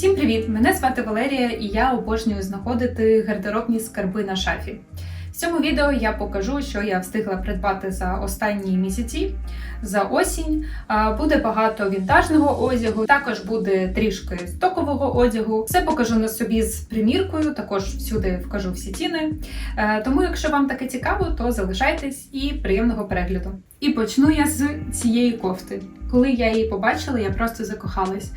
Всім привіт! Мене звати Валерія і я обожнюю знаходити гардеробні скарби на шафі. В цьому відео я покажу, що я встигла придбати за останні місяці. За осінь буде багато вінтажного одягу, також буде трішки стокового одягу. Все покажу на собі з приміркою, також всюди вкажу всі ціни. Е, Тому, якщо вам таке цікаво, то залишайтесь і приємного перегляду. І почну я з цієї кофти. Коли я її побачила, я просто закохалась.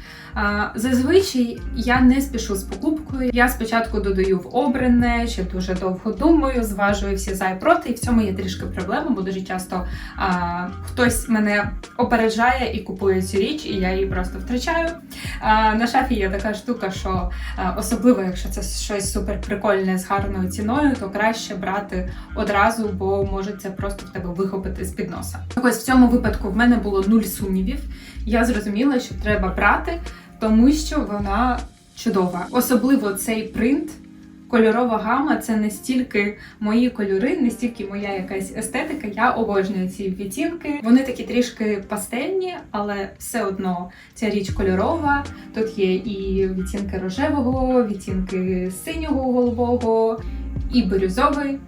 Зазвичай я не спішу з покупкою. Я спочатку додаю в обране, ще дуже довго думаю, зважую всі за і проти. І в цьому є трішки проблема, бо дуже часто а, хтось мене опереджає і купує цю річ, і я її просто втрачаю. А, на шафі є така штука, що а, особливо, якщо це щось супер прикольне з гарною ціною, то краще брати одразу, бо може це просто в тебе вихопити з під носа. Так ось в цьому випадку в мене було нуль сумнівів. Я зрозуміла, що треба брати, тому що вона чудова. Особливо цей принт. Кольорова гама це не стільки мої кольори, не стільки моя якась естетика. Я обожнюю ці відтінки. Вони такі трішки пастельні, але все одно ця річ кольорова. Тут є і відтінки рожевого, відтінки синього голубого, і бірюзовий.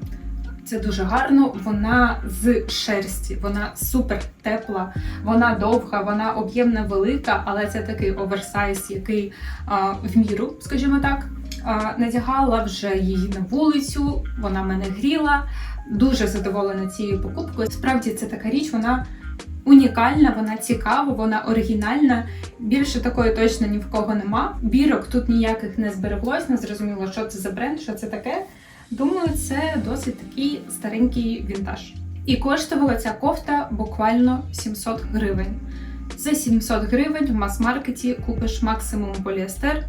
Це дуже гарно. Вона з шерсті, вона супер тепла, вона довга, вона об'ємна велика, але це такий оверсайз, який а, в міру, скажімо так. Надягала вже її на вулицю, вона мене гріла. Дуже задоволена цією покупкою. Справді це така річ, вона унікальна, вона цікава, вона оригінальна. Більше такої точно ні в кого нема. Бірок тут ніяких не збереглось, не зрозуміло, що це за бренд, що це таке. Думаю, це досить такий старенький вінтаж. І коштувала ця кофта буквально 700 гривень. За 700 гривень в мас-маркеті купиш максимум поліестер,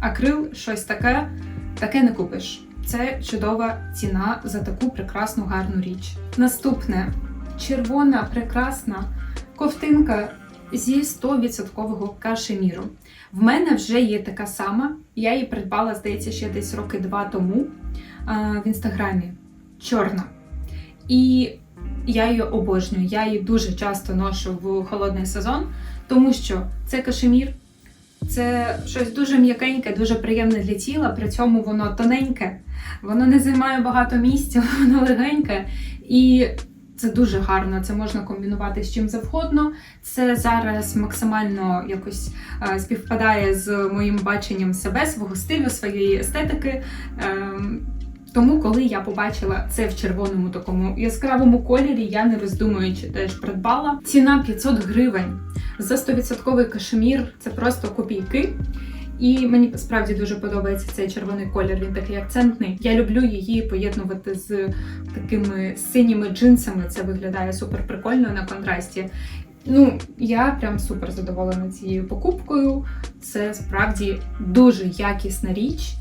акрил, щось таке, таке не купиш. Це чудова ціна за таку прекрасну гарну річ. Наступне червона прекрасна ковтинка зі 100% кашеміру. В мене вже є така сама. Я її придбала, здається, ще десь роки два тому в інстаграмі. Чорна. І я її обожнюю. Я її дуже часто ношу в холодний сезон, тому що це кашемір, це щось дуже м'якеньке, дуже приємне для тіла. При цьому воно тоненьке, воно не займає багато місця, воно легеньке. І це дуже гарно. Це можна комбінувати з чим завгодно. Це зараз максимально якось е, співпадає з моїм баченням себе, свого стилю, своєї естетики. Тому, коли я побачила це в червоному такому яскравому кольорі, я не роздумуючи теж придбала. Ціна 500 гривень за 100% кашемір це просто копійки. І мені справді дуже подобається цей червоний колір. Він такий акцентний. Я люблю її поєднувати з такими синіми джинсами. Це виглядає супер прикольно на контрасті. Ну, я прям супер задоволена цією покупкою. Це справді дуже якісна річ,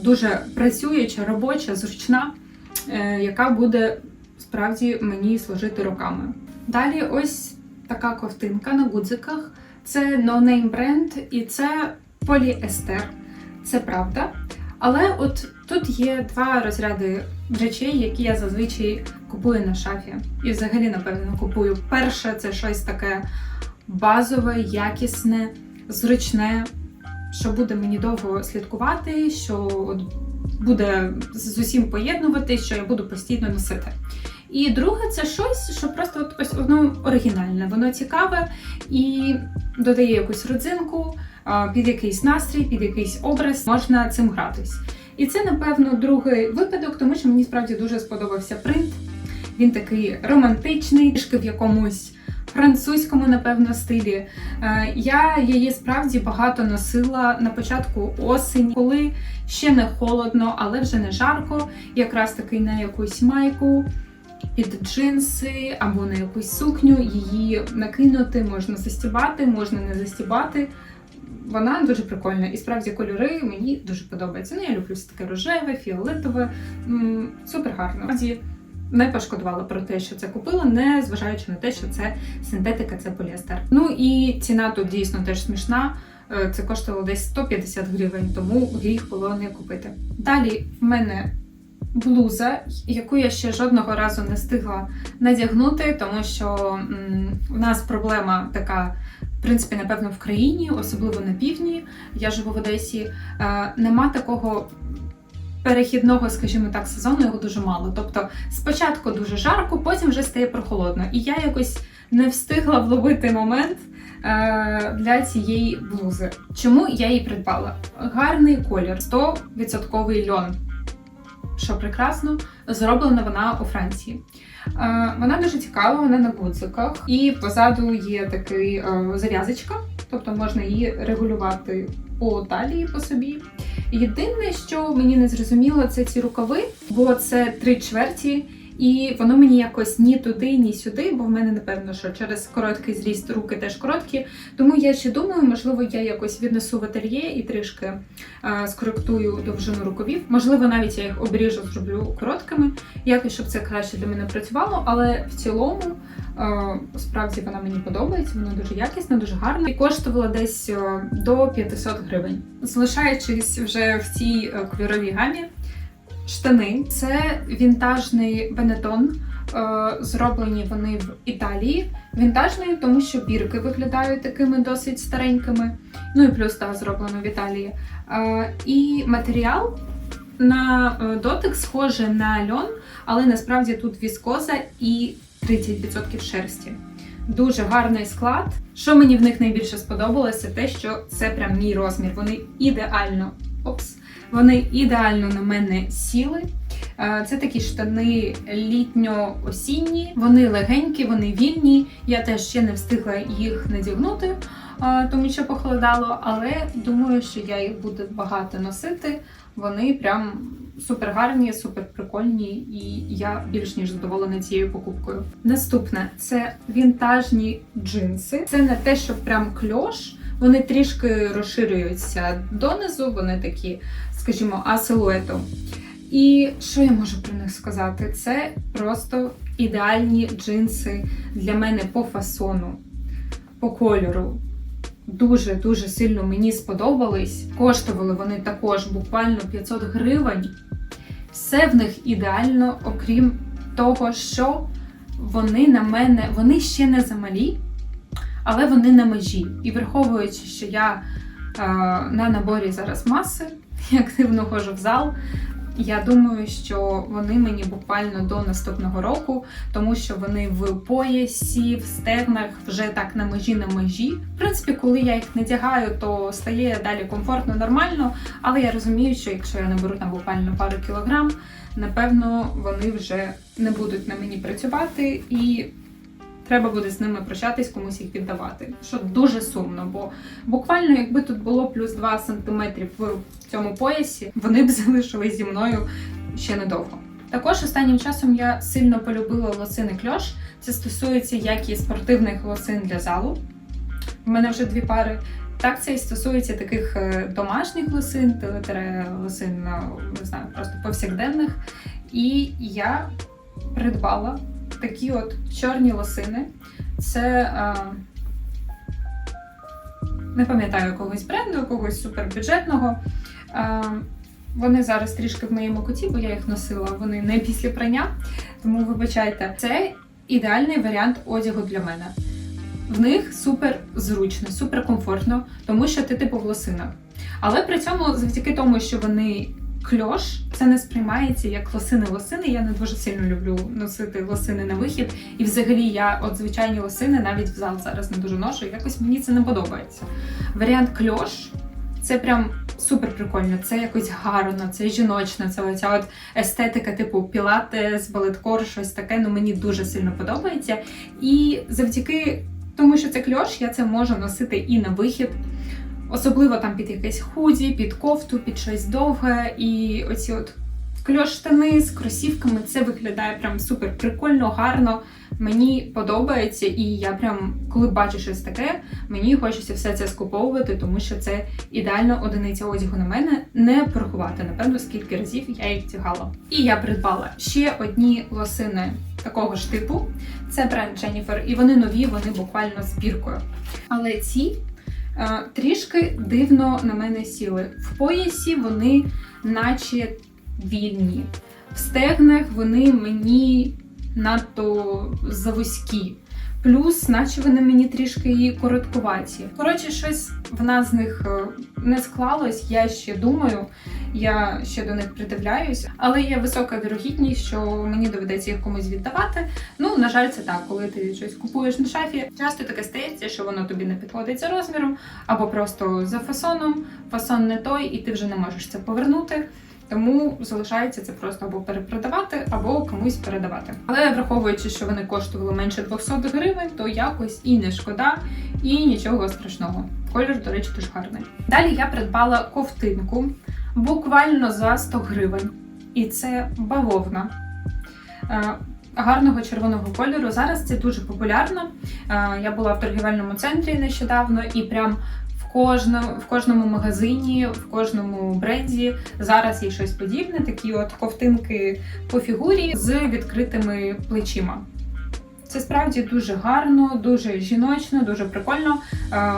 дуже працююча, робоча, зручна, е, яка буде справді мені служити роками. Далі, ось така ковтинка на гудзиках. Це no-name бренд, і це поліестер. Це правда. Але от тут є два розряди речей, які я зазвичай купую на шафі. І взагалі, напевно, купую. Перше, це щось таке базове, якісне, зручне, що буде мені довго слідкувати, що буде з усім поєднувати, що я буду постійно носити. І друге, це щось, що просто от ось воно оригінальне, воно цікаве і додає якусь родзинку під якийсь настрій, під якийсь образ можна цим гратись. І це, напевно, другий випадок, тому що мені справді дуже сподобався принт. Він такий романтичний, трішки в якомусь французькому, напевно, стилі. Е, Я її справді багато носила на початку осені, коли ще не холодно, але вже не жарко. Якраз таки на якусь майку. Під джинси або на якусь сукню її накинути, можна застібати, можна не застібати. Вона дуже прикольна. І справді кольори мені дуже подобаються. Ну, я люблю все таке рожеве, фіолетове. Супер гарно. Не пошкодувала про те, що це купила, не зважаючи на те, що це синтетика, це поліестер. Ну і ціна тут дійсно теж смішна. Е, Це коштувало десь 150 гривень, тому гріх було не купити. Далі в мене блуза, яку я ще жодного разу не встигла надягнути, тому що у нас проблема така в принципі, напевно, в країні, особливо на півдні. Я живу в Одесі. е, Нема такого перехідного, скажімо так, сезону, його дуже мало. Тобто, спочатку дуже жарко, потім вже стає прохолодно. І я якось не встигла вловити момент е, для цієї блузи. Чому я її придбала? Гарний колір, 100% льон. Що прекрасно, зроблена вона у Франції. Е, Вона дуже цікава, вона на гудзиках, і позаду є такий е, зав'язочка, тобто можна її регулювати по талії по собі. Єдине, що мені не зрозуміло, це ці рукави, бо це три чверті, і воно мені якось ні туди, ні сюди, бо в мене напевно, що через короткий зріст руки теж короткі. Тому я ще думаю, можливо, я якось віднесу в ательє і трішки е, скоректую довжину рукавів. Можливо, навіть я їх обріжу, зроблю короткими, якось щоб це краще для мене працювало. Але в цілому справді вона мені подобається, вона дуже якісна, дуже гарна і коштувала десь е, до 500 гривень. Залишаючись вже в цій е, кольоровій гамі. Штани це вінтажний бенетон. Е, Зроблені вони в Італії. Вінтажний, тому що бірки виглядають такими досить старенькими. Ну і плюс та зроблено в Італії. Е, І матеріал на е, дотик схоже на льон, але насправді тут віскоза і 30% шерсті. Дуже гарний склад. Що мені в них найбільше сподобалося, те, що це прям мій розмір. Вони ідеально опс, вони ідеально на мене сіли. Е, Це такі штани літньо-осінні, вони легенькі, вони вільні. Я теж ще не встигла їх надягнути, е, тому що похолодало, але думаю, що я їх буду багато носити. Вони прям супер гарні, супер прикольні, і я більш ніж задоволена цією покупкою. Наступне це вінтажні джинси. Це не те, що прям кльош. Вони трішки розширюються донизу, вони такі, скажімо, асилуетом. І що я можу про них сказати? Це просто ідеальні джинси для мене по фасону, по кольору. Дуже-дуже сильно мені сподобались. Коштували вони також буквально 500 гривень. Все в них ідеально, окрім того, що вони на мене, вони ще не замалі, але вони на межі. І враховуючи, що я е, на наборі зараз маси, я активно ходжу в зал. Я думаю, що вони мені буквально до наступного року, тому що вони в поясі, в стегнах вже так на межі на межі. В принципі, коли я їх надягаю, то стає далі комфортно, нормально. Але я розумію, що якщо я наберу там буквально пару кілограм, напевно, вони вже не будуть на мені працювати і. Треба буде з ними прощатись, комусь їх віддавати. Що дуже сумно, бо буквально, якби тут було плюс 2 см в цьому поясі, вони б залишились зі мною ще недовго. Також останнім часом я сильно полюбила лосини кльош. Це стосується як і спортивних лосин для залу. У мене вже дві пари. Так, це і стосується таких е, домашніх лосин, лосин, ну, не знаю, просто повсякденних. І я придбала такі от чорні лосини. Це е, не пам'ятаю якогось бренду, якогось супербюджетного. Е, вони зараз трішки в моєму куті, бо я їх носила. Вони не після прання, тому вибачайте, це ідеальний варіант одягу для мене. В них супер зручно, супер комфортно, тому що ти типу в лосинах. Але при цьому, завдяки тому, що вони кльош, це не сприймається як лосини-лосини. Я не дуже сильно люблю носити лосини на вихід. І взагалі я от звичайні лосини навіть в зал зараз не дуже ношу. Якось мені це не подобається. Варіант кльош це прям супер прикольно. Це якось гарно, це жіночно, це оця от естетика, типу пілатес, балеткор, щось таке. Ну мені дуже сильно подобається. І завдяки тому, що це кльош, я це можу носити і на вихід. Особливо там під якесь худі, під кофту, під щось довге. І оці от кльош штани з кросівками це виглядає прям супер прикольно, гарно. Мені подобається, і я прям, коли бачу щось таке, мені хочеться все це скуповувати, тому що це ідеальна одиниця одягу на мене. Не порахувати, напевно, скільки разів я їх тягала. І я придбала ще одні лосини такого ж типу. Це бренд Jennifer, і вони нові, вони буквально з біркою. Але ці трішки дивно на мене сіли. В поясі вони наче вільні. В стегнах вони мені надто завузькі. Плюс, наче вони мені трішки і короткуваті. Коротше, щось в нас з них е, не склалось. Я ще думаю, я ще до них придивляюсь, але є висока вірогідність, що мені доведеться їх комусь віддавати. Ну, на жаль, це так, коли ти щось купуєш на шафі. Часто таке стається, що воно тобі не підходить за розміром, або просто за фасоном. Фасон не той, і ти вже не можеш це повернути. Тому залишається це просто або перепродавати, або комусь передавати. Але враховуючи, що вони коштували менше 200 гривень, то якось і не шкода, і нічого страшного. Колір, до речі, дуже гарний. Далі я придбала ковтинку буквально за 100 гривень. І це бавовна. Е, Гарного червоного кольору. Зараз це дуже популярно. Е, Я була в торгівельному центрі нещодавно і прям в кожному, в кожному магазині, в кожному бренді зараз є щось подібне, такі от ковтинки по фігурі з відкритими плечима. Це справді дуже гарно, дуже жіночно, дуже прикольно. Е,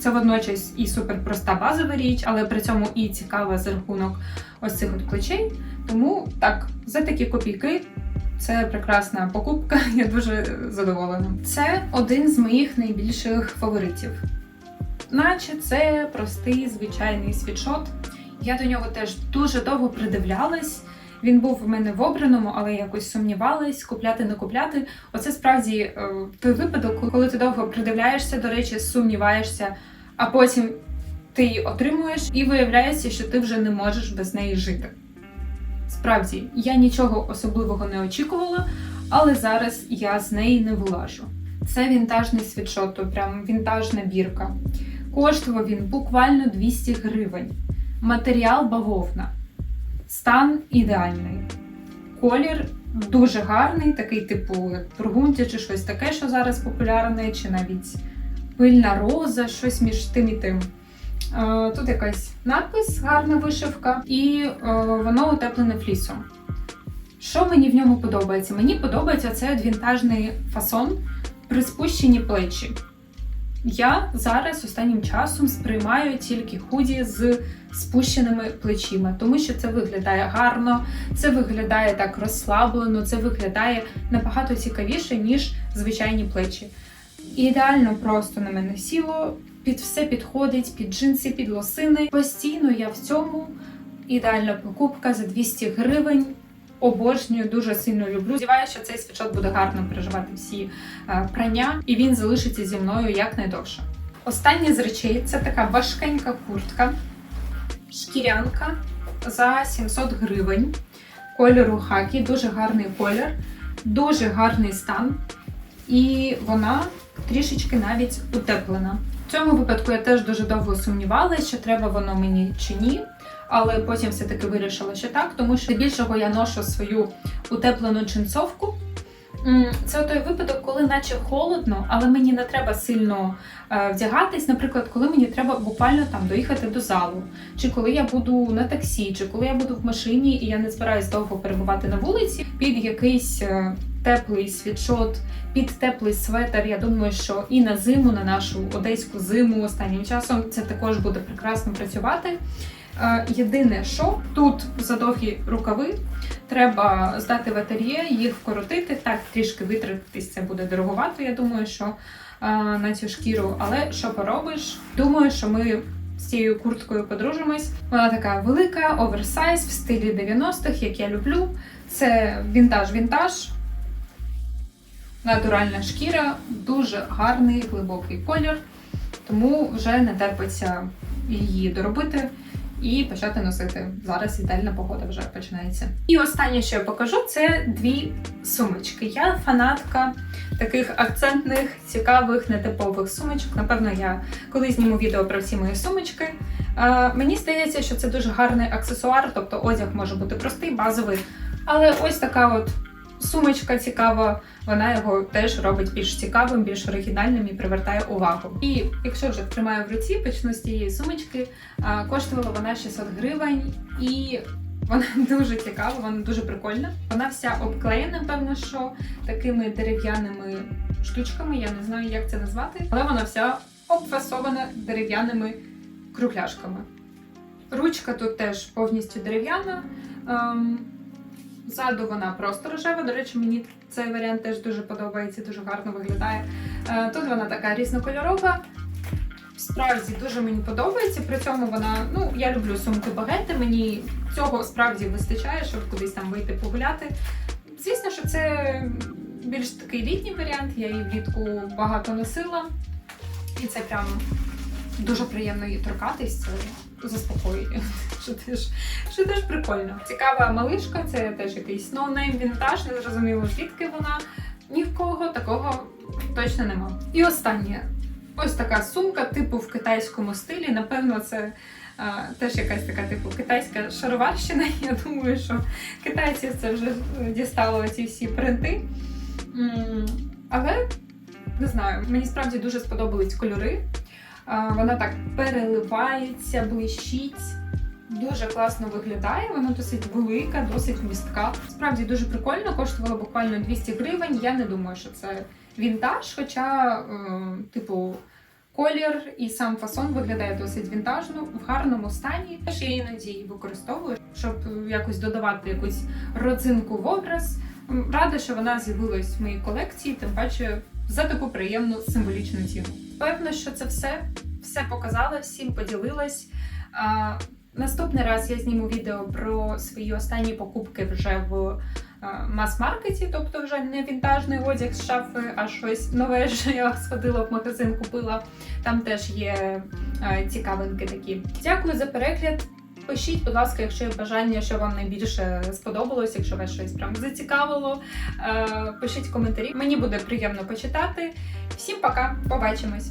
Це водночас і супер проста базова річ, але при цьому і цікава за рахунок ось цих от плечей. Тому так, за такі копійки це прекрасна покупка. Я дуже задоволена. Це один з моїх найбільших фаворитів. Наче це простий звичайний світшот. Я до нього теж дуже довго придивлялась. Він був в мене в обраному, але якось сумнівалась, купляти не купляти. Оце справді е, той випадок, коли ти довго придивляєшся, до речі, сумніваєшся, а потім ти її отримуєш, і виявляється, що ти вже не можеш без неї жити. Справді, я нічого особливого не очікувала, але зараз я з неї не вилажу. Це вінтажний світшот, прям вінтажна бірка. Коштував він буквально 200 гривень. Матеріал бавовна. Стан ідеальний. Колір дуже гарний, такий, типу, як чи щось таке, що зараз популярне, чи навіть пильна роза, щось між тим і тим. Е, Тут якась надпис, гарна вишивка, і е, воно утеплене флісом. Що мені в ньому подобається? Мені подобається цей вінтажний фасон, приспущені плечі. Я зараз останнім часом сприймаю тільки худі з спущеними плечима, тому що це виглядає гарно, це виглядає так розслаблено, це виглядає набагато цікавіше, ніж звичайні плечі. Ідеально просто на мене сіло, під все підходить, під джинси, під лосини. Постійно я в цьому ідеальна покупка за 200 гривень. Обожнюю, дуже сильно люблю. Сподіваюся, що цей світшот буде гарно переживати всі е, прання, і він залишиться зі мною якнайдовше. Останнє з речей це така важкенька куртка, шкірянка за 700 гривень. Кольору хакі, дуже гарний колір, дуже гарний стан. І вона трішечки навіть утеплена. В цьому випадку я теж дуже довго сумнівалася, чи треба воно мені чи ні. Але потім все-таки вирішила, що так, тому що більшого я ношу свою утеплену джинсовку. Це той випадок, коли наче холодно, але мені не треба сильно е, вдягатись. Наприклад, коли мені треба буквально там доїхати до залу, чи коли я буду на таксі, чи коли я буду в машині і я не збираюсь довго перебувати на вулиці під якийсь е, теплий світшот, під теплий светр. Я думаю, що і на зиму, на нашу одеську зиму останнім часом це також буде прекрасно працювати. Е, Єдине, що тут задовгі рукави, треба здати в ательє, їх вкоротити, так трішки витратитись, це буде дороговато, я думаю, що е, на цю шкіру. Але що поробиш? Думаю, що ми з цією курткою подружимось. Вона така велика, оверсайз в стилі 90-х, як я люблю. Це вінтаж-вінтаж. Натуральна шкіра, дуже гарний глибокий колір, тому вже не терпиться її доробити і почати носити. Зараз ідеальна погода вже починається. І останнє, що я покажу, це дві сумочки. Я фанатка таких акцентних, цікавих, нетипових сумочок. Напевно, я коли зніму відео про всі мої сумочки. Мені здається, що це дуже гарний аксесуар, тобто одяг може бути простий, базовий. Але ось така от сумочка цікава, вона його теж робить більш цікавим, більш оригінальним і привертає увагу. І якщо вже тримаю в руці, почну з цієї сумочки. Коштувала вона 600 гривень, і вона дуже цікава, вона дуже прикольна. Вона вся обклеєна, певно, що такими дерев'яними штучками. Я не знаю, як це назвати, але вона вся обфасована дерев'яними кругляшками. Ручка тут теж повністю дерев'яна. Ззаду вона просто рожева. До речі, мені цей варіант теж дуже подобається, дуже гарно виглядає. Е, Тут вона така різнокольорова. Справді дуже мені подобається. При цьому вона, ну я люблю сумки багети. Мені цього справді вистачає, щоб кудись там вийти погуляти. Звісно, що це більш такий літній варіант. Я її влітку багато носила, і це прям дуже приємно її торкатись. Це заспокоює. Що теж, що теж прикольно. Цікава малишка, це теж якийсь ноунейм вінтаж, не зрозуміло звідки вона. Ні в кого такого точно нема. І останнє. Ось така сумка, типу в китайському стилі. Напевно, це теж якась така, типу, китайська шароварщина. Я думаю, що китайці це вже е, дістали ці всі принти. Але не знаю, мені справді дуже сподобались кольори. Вона так переливається, блищить. Дуже класно виглядає, вона досить велика, досить містка. Справді дуже прикольно, коштувала буквально 200 гривень. Я не думаю, що це вінтаж, хоча, е, типу, колір і сам фасон виглядає досить вінтажно, в гарному стані. Теж я іноді її використовую, щоб якось додавати якусь родзинку в образ. Рада, що вона з'явилась в моїй колекції, тим паче за таку приємну символічну ціну. Певно, що це все. Все показала, всім поділилась. А, Наступний раз я зніму відео про свої останні покупки вже в е, мас-маркеті, тобто вже не вінтажний одяг з шафи, а щось нове, що я сходила в магазин, купила. Там теж є е, цікавинки такі. Дякую за перегляд. Пишіть, будь ласка, якщо є бажання, що вам найбільше сподобалось, якщо вас щось прям зацікавило. Е, Пишіть коментарі. Мені буде приємно почитати. Всім пока, побачимось!